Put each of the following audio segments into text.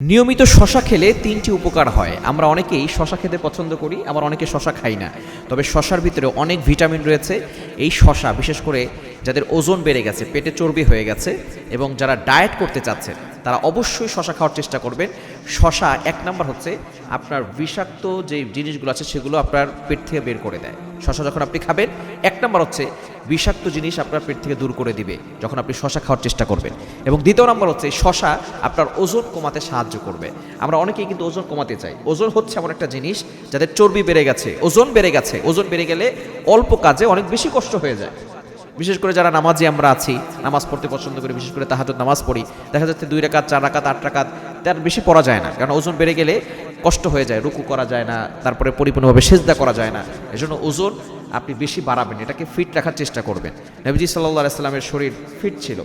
নিয়মিত শশা খেলে তিনটি উপকার হয়। আমরা অনেকেই শশা খেতে পছন্দ করি, আবার অনেকে শশা খাই না। তবে শশার ভিতরে অনেক ভিটামিন রয়েছে। এই শশা, বিশেষ করে যাদের ওজন বেড়ে গেছে, পেটে চর্বি হয়ে গেছে এবং যারা ডায়েট করতে চাচ্ছেন তারা অবশ্যই শশা খাওয়ার চেষ্টা করবেন। শশা এক নম্বর হচ্ছে আপনার বিষাক্ত যে জিনিসগুলো আছে সেগুলো আপনার পেট থেকে বের করে দেয়। শশা যখন আপনি খাবেন, এক নম্বর হচ্ছে বিষাক্ত জিনিস আপনার পেট থেকে দূর করে দিবে যখন আপনি শশা খাওয়ার চেষ্টা করবেন। এবং দ্বিতীয় নম্বর হচ্ছে শশা আপনার ওজন কমাতে সাহায্য করবে। আমরা অনেকেই কিন্তু ওজন কমাতে চাই। ওজন হচ্ছে এমন একটা জিনিস যাদের চর্বি বেড়ে গেছে, ওজন বেড়ে গেছে, ওজন বেড়ে গেলে অল্প কাজে অনেক বেশি কষ্ট হয়ে যায়। বিশেষ করে যারা নামাজি আমরা আছি, নামাজ পড়তে পছন্দ করি, বিশেষ করে তাহাজুদ নামাজ পড়ি, দেখা যাচ্ছে দুই রাকাত, চার রাকাত, আট রাকাত, তার বেশি পড়া যায় না। কারণ ওজন বেড়ে গেলে কষ্ট হয়ে যায়, রুকু করা যায় না, তারপরে পরিপূর্ণভাবে সেজদা করা যায় না। এজন্য ওজন আপনি বেশি বাড়াবেন, এটাকে ফিট রাখার চেষ্টা করবেন। নবীজি সাল্লাহ আলাইস্লামের শরীর ফিট ছিল।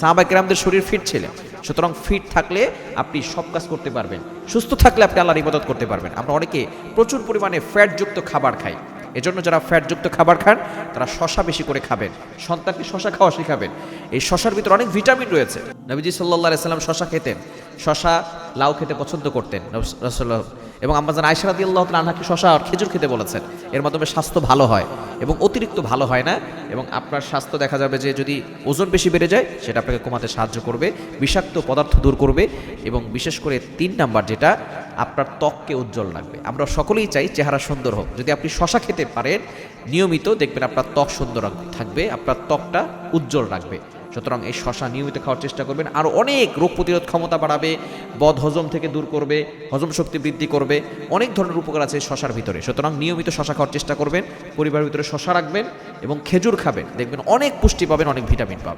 সাহাবাই কেরামদের শরীর ফিট ছিল। সুতরাং ফিট থাকলে আপনি সব কাজ করতে পারবেন। সুস্থ থাকলে আপনি আল্লাহর ইবাদত করতে পারবেন। আমরা অনেকে প্রচুর পরিমাণে ফ্যাটযুক্ত খাবার খাই। এজন্য যারা ফ্যাটযুক্ত খাবার খান, তারা শশা বেশি করে খাবেন। সন্তানকে শশা খাওয়া শেখাবেন। এই শশার ভিতরে অনেক ভিটামিন রয়েছে। নবীজি সাল্লাহ সাল্লাম শশা খেতেন। শশা লাউ খেতে পছন্দ করতেন রসল্লাহ এবং আম্মাজান আয়সারাদি আল্লাহ আনহাকে শশা আর খেজুর খেতে বলেছেন। এর মাধ্যমে স্বাস্থ্য ভালো হয় এবং অতিরিক্ত ভালো হয় না এবং আপনার স্বাস্থ্য দেখা যাবে যে যদি ওজন বেশি বেড়ে যায়, সেটা আপনাকে কমাতে সাহায্য করবে, বিষাক্ত পদার্থ দূর করবে এবং বিশেষ করে তিন নাম্বার যেটা, আপনার ত্বককে উজ্জ্বল রাখবে। আমরা সকলেই চাই চেহারা সুন্দর হোক। যদি আপনি শশা খেতে পারেন, নিয়মিত দেখবেন আপনার ত্বক সুন্দর থাকবে, আপনার ত্বকটা উজ্জ্বল রাখবে। সুতরাং এই শশা নিয়মিত খাওয়ার চেষ্টা করবেন। আর অনেক রোগ প্রতিরোধ ক্ষমতা বাড়াবে, বদ হজম থেকে দূর করবে, হজম শক্তি বৃদ্ধি করবে, অনেক ধরনের উপকার আছে শশার ভিতরে। সুতরাং নিয়মিত শশা খাওয়ার চেষ্টা করবেন, পরিবারের ভিতরে শশা রাখবেন এবং খেজুর খাবেন। দেখবেন অনেক পুষ্টি পাবেন, অনেক ভিটামিন পাবেন।